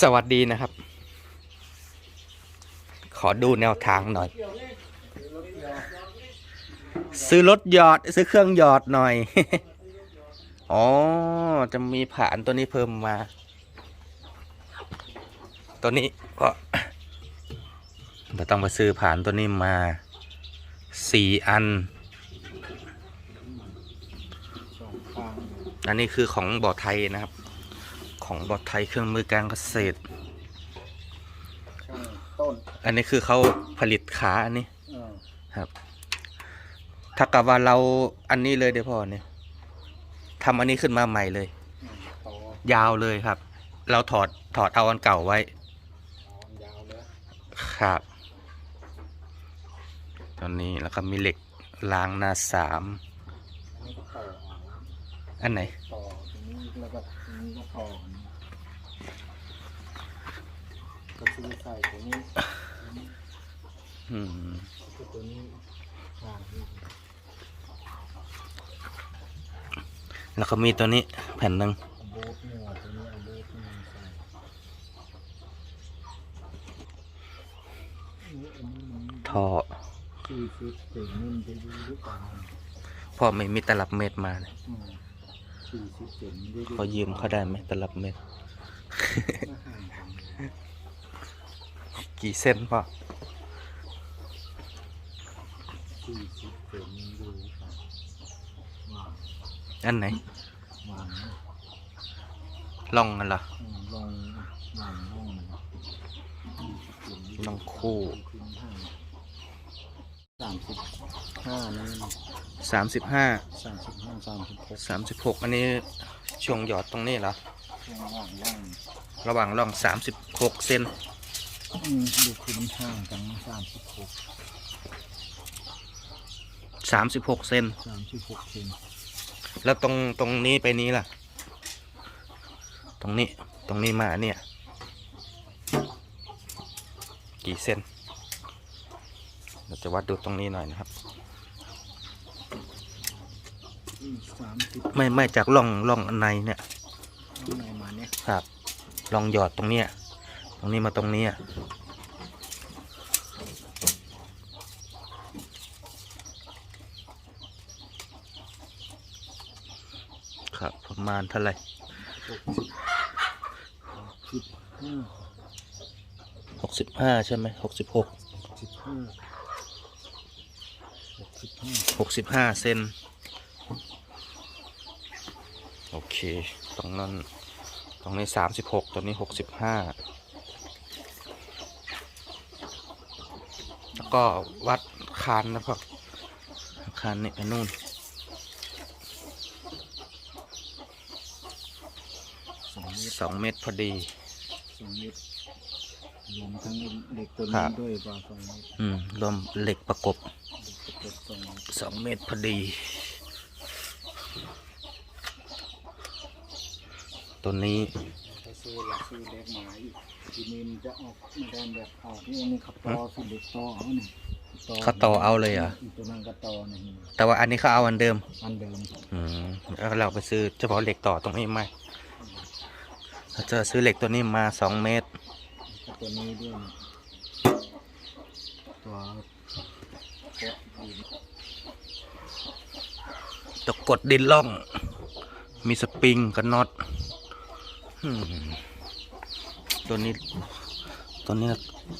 สวัสดีนะครับ ขอดูแนวทางหน่อย ซื้อรถหยอด ซื้อเครื่องหยอดหน่อย อ๋อ จะมีผ่านตัวนี้เพิ่มมา ตัวนี้ก็เราต้องไปซื้อผ่านตัวนี้มาสี่อัน อันนี้คือของบ่อไทยนะครับ ของบ่อไทยเครื่องมือการเกษตรข้างต้นอันนี้คือเขาผลิตขาอันนี้เออครับถ้ากับว่าเราอันนี้เลยเดี๋ยวพ่อเนี่ยทำอันนี้ขึ้นมาใหม่เลย ต่อยาวเลยครับ เราถอดถอดเอาอันเก่าไว้ตอนยาวเลยครับ ตอนนี้แล้วก็มีเหล็กรางหนาสามอันนี้ก็ต่ออันไหน ต่อตรงนี้ แล้วก็ตรงนี้ก็ต่อก็ซื้อใส่ตัวนี้อืมก็ตัวนี้ข้างนี้แล้วก็มีตัวนี้แผ่นหนึ่งเอาโบ๊ทเนี่ยตัวนี้เอาโบ๊ทนี่ใส่อันนี้อันนี้มันท่อสี่สิบเศษนิ่มจะดูหรือเปล่าพ่อไม่มีตลับเม็ดมาเลย สี่สิบเศษนี่ได้ดูขอยืมเขาได้ไหมตลับเม็ดไม่ห่างกันกี่เส้นพ่อสี่สิบเศษนี่ดูหรือเปล่าว่างอันไหนวางนะล่องกันเหรออืมลองวางลองมันลองคู่สามสิบ ห้านั่นสามสิบห้าสามสิบห้าสามสิบหกสามสิบหกอันนี้ช่วงหยอดตรงนี้เหรอช่วงว่างว่างระหว่างร่องสามสิบหกเซนอืมดูคือมันห่างกันสามสิบหกสามสิบหกเซนสามสิบหกเซนแล้วตรงตรงนี้ไปนี้ล่ะ ตรงนี้ตรงนี้มาเนี่ย กี่เซนเราจะวัดดูตรงนี้หน่อยนะครับ อืม สามสิบไม่ไม่จากร่องร่องอันในเนี่ยข้างในมาเนี่ยครับลองหยอดตรงเนี้ยตรงนี้มาตรงเนี้ยครับประมาณเท่าไหร่สิบห้าหกสิบห้าใช่ไหมหกสิบหกสิบห้าหกสิบห้าหกสิบห้าเซนโอ เค ตรงนั้น ตรงนี้สามสิบหกตัวนี้หกสิบห้าแล้วก็วัดคานนะครับคานนี่ไปนู่นสองเมตรสองเมตรพอดีสองเมตรรวมทั้งเด็กตัวครันี้บด้วยป่ะสองเมตรอืมรวมเหล็กประกบเด็กสองเมตรสองเมตรพอดี ตัวนี้ถ้าซื้อหลักซื้อเล็กมาอีกทีนี้มันจะออกมาได้แบบออกนี่อันนี้ขับต่อสุดเด็กต่อเอาเนี่ยเขาต่อเอาเลยเหรออีกตัวนั้นก็ต่อเนี่ยแต่ว่าอันนี้เขาเอาอันเดิม อันเดิม อืมแล้วเราไปซื้อเฉพาะเหล็กต่อตรงนี้ไหมเราจะซื้อเหล็กตัวนี้มาสองเมตรกับตัวนี้ด้วยเนี่ยตัวแกะดินตกกดดินล่อง มีสปริงกับน็อตอืม ตัวนี้ตัวนี้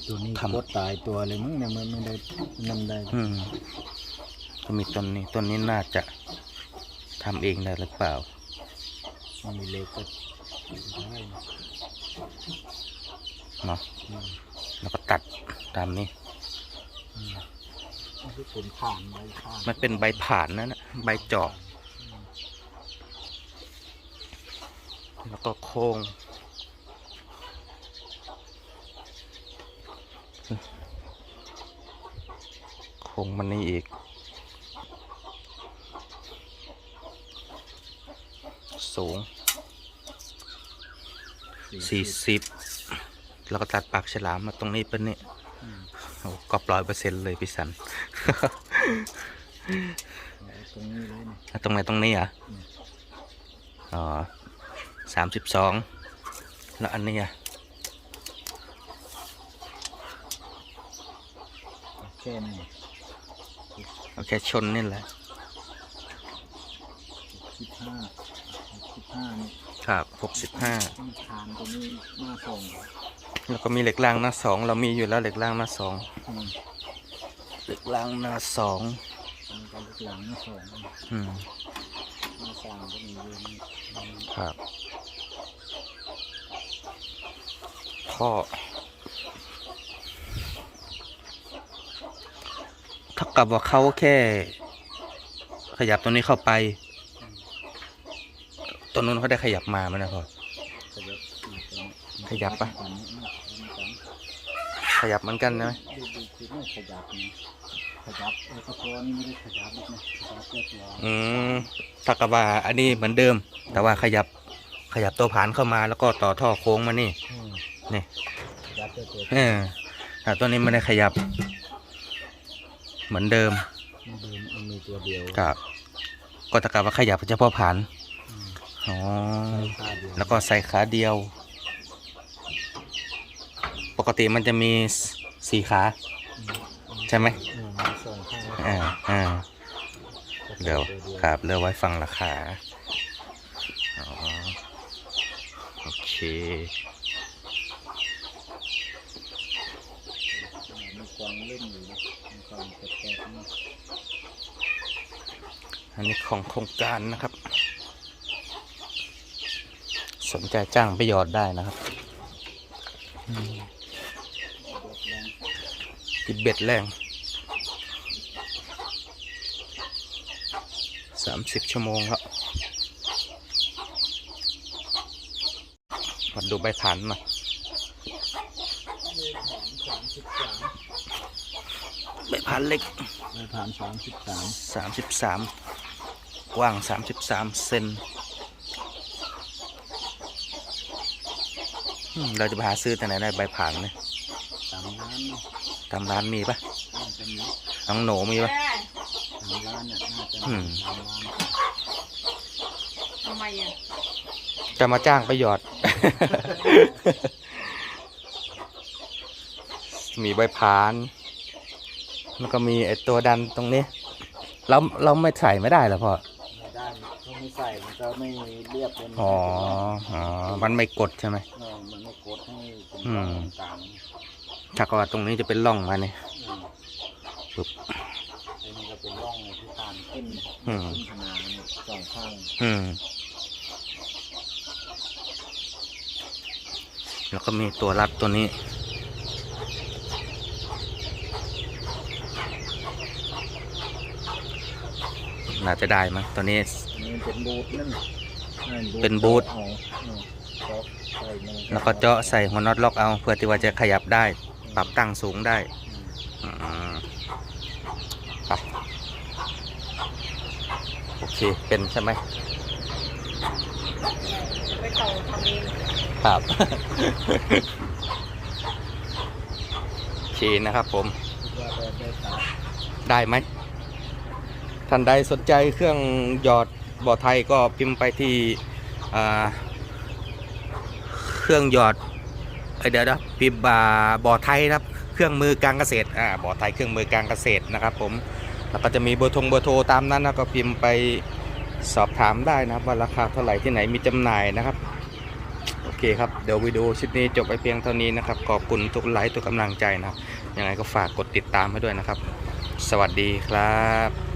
ตัวนี้ทำก็ตายตัวเลยมั้งเนี่ยมันไม่ได้นำได้อืมก็มีต้นนี้ต้นนี้น่าจะทำเองได้หรือเปล่ามันมีเล็กก็ได้เนาะอืมแล้วก็ตัดตามนี้อืมมันคือผลผ่านใบผ่านมันเป็นใบผ่านนั่นนะใบจอก แล้วก็โค้งโค้งมันนี่อีก สูงสี่สิบแล้วก็ตัดปากฉลามมาตรงนี้เป็นนี่อืมโอ้ก็ร้อยเปอร์เซ็นต์เลยพี่สันเอาตรงนี้เลยเนี่ยแล้วตรงไหนตรงนี้อะอืมอ๋อ สามสิบสองแล้วอันนี้อะแค่โอเคชนนี่แหละสิบห้าสิบห้านี่ครับหกสิบห้าต้านตรงนี้หน้าสองแล้วก็มีเหล็กล่างหน้าสองเรามีอยู่แล้วเหล็กล่างหน้าสองเหล็กล่างหน้าสองเหล็กล่างหน้าสองอืม หน้าสามก็มีอยู่นี่อืมครับท่อเท่ากับว่าเขาแค่ ขยับตัวนี้เข้าไป ตัวนู้นเขาได้ขยับมาไหมนะพ่อ ขยับขยับปะขยับเหมือนกันนะดูดูคือไม่ขยับ ขยับเออตะโกนนี่ไม่ได้ขยับนะขยับแค่ตัวอืมถ้ากับว่าอันนี้เหมือนเดิม แต่ว่าขยับขยับตัวผานเข้ามาแล้วก็ต่อท่อโค้งมานี่ อืมนี่ ขยับแค่ตัวเออแต่ตัวนี้ไม่ได้ขยับ เหมือนเดิมมันเดินมันมีตัวเดียวกับก็ตะกับว่าขยับเฉพาะผานอืมอ๋อใช้ขาเดียวแล้วก็ใส่ขาเดียว ปกติมันจะมีสสี่ขา ใช่ไหมอืมมีสอ อ่าอ่าเดี๋ยวตัวครับเลือกไว้ฟังราคาอ๋อโอเคมีกวางเล่นอยู่นะมีกวางแปลกๆนะอันนี้ของโครงการนะครับ สนใจจ้างไปหยอดได้นะครับอืมเด็กแรงติดเบ็ดแรง สามสิบชั่วโมงแล้วมาดูใบผ่านมาสามสิบสามใบผ่านเล็กในฐานสามสิบสามสามสิบสามกว้างสามสิบสามเซนอืมเราจะไปหาซื้อแต่ไหนได้ใบผ่านเนี่ยสามล้านเนาะตามร้านมีปะน่าจะมีน้องโหนมีปะสามล้านเนี่ย น่าจะอืมีมสามล้านทำไมอะจะมาจ้างไปหยอด มีใบพาน แล้วก็มีไอตัวดันตรงนี้ เราเราไม่ใส่ไม่ได้เหรอพ่อไม่ได้ถ้าไม่ใส่มันจะไม่เรียบเป็นอ๋ออ๋อ มันไม่กดใช่ไหมเออมันไม่กดให้เป็นอืร่อมงกลางถ้าก็ว่าตรงนี้จะเป็นร่องมาเนี่ยอืมปึ๊บ อันนี้ก็เป็นร่องที่ทานขึ้น อืมขึ้นาดเนี่ยสองข้างอืม แล้วก็มีตัวรัดตัวนี้ น่าจะได้มั้งตัวนี้ อันนี้เป็นบูทนั่นนั่นเป็นบูท เอาอืมเจาะใส่มือแล้วก็เจาะใส่หัวน็อตล็อกเอาเพื่อที่ว่าจะขยับได้ ปรับตั้งสูงได้อืมอืมไป โอเค เป็นใช่ไหมไปต่อทำเองครับ โอเคนะครับผม ได้ไหม ท่านใดสนใจเครื่องหยอดบ่อไทยก็พิมพ์ไปที่เครื่องหยอดเอเดี๋ยวนะพิมพ์บาบ่อไทยครับ เครื่องมือการเกษตรอ่าบ่อไทยเครื่องมือการเกษตรนะครับผม แล้วก็จะมีเบอร์โทงเบอร์โทรตามนั้นนะก็พิมพ์ไปสอบถามได้นะครับว่าราคาเท่าไหร่ที่ไหนมีจำหน่ายนะครับ โอเคครับ เดี๋ยววิดีโอชุดนี้จบไปเพียงเท่านี้นะครับ ขอบคุณทุกไลค์ทุกกำลังใจนะครับยังไงก็ฝากกดติดตามให้ด้วยนะครับ สวัสดีครับ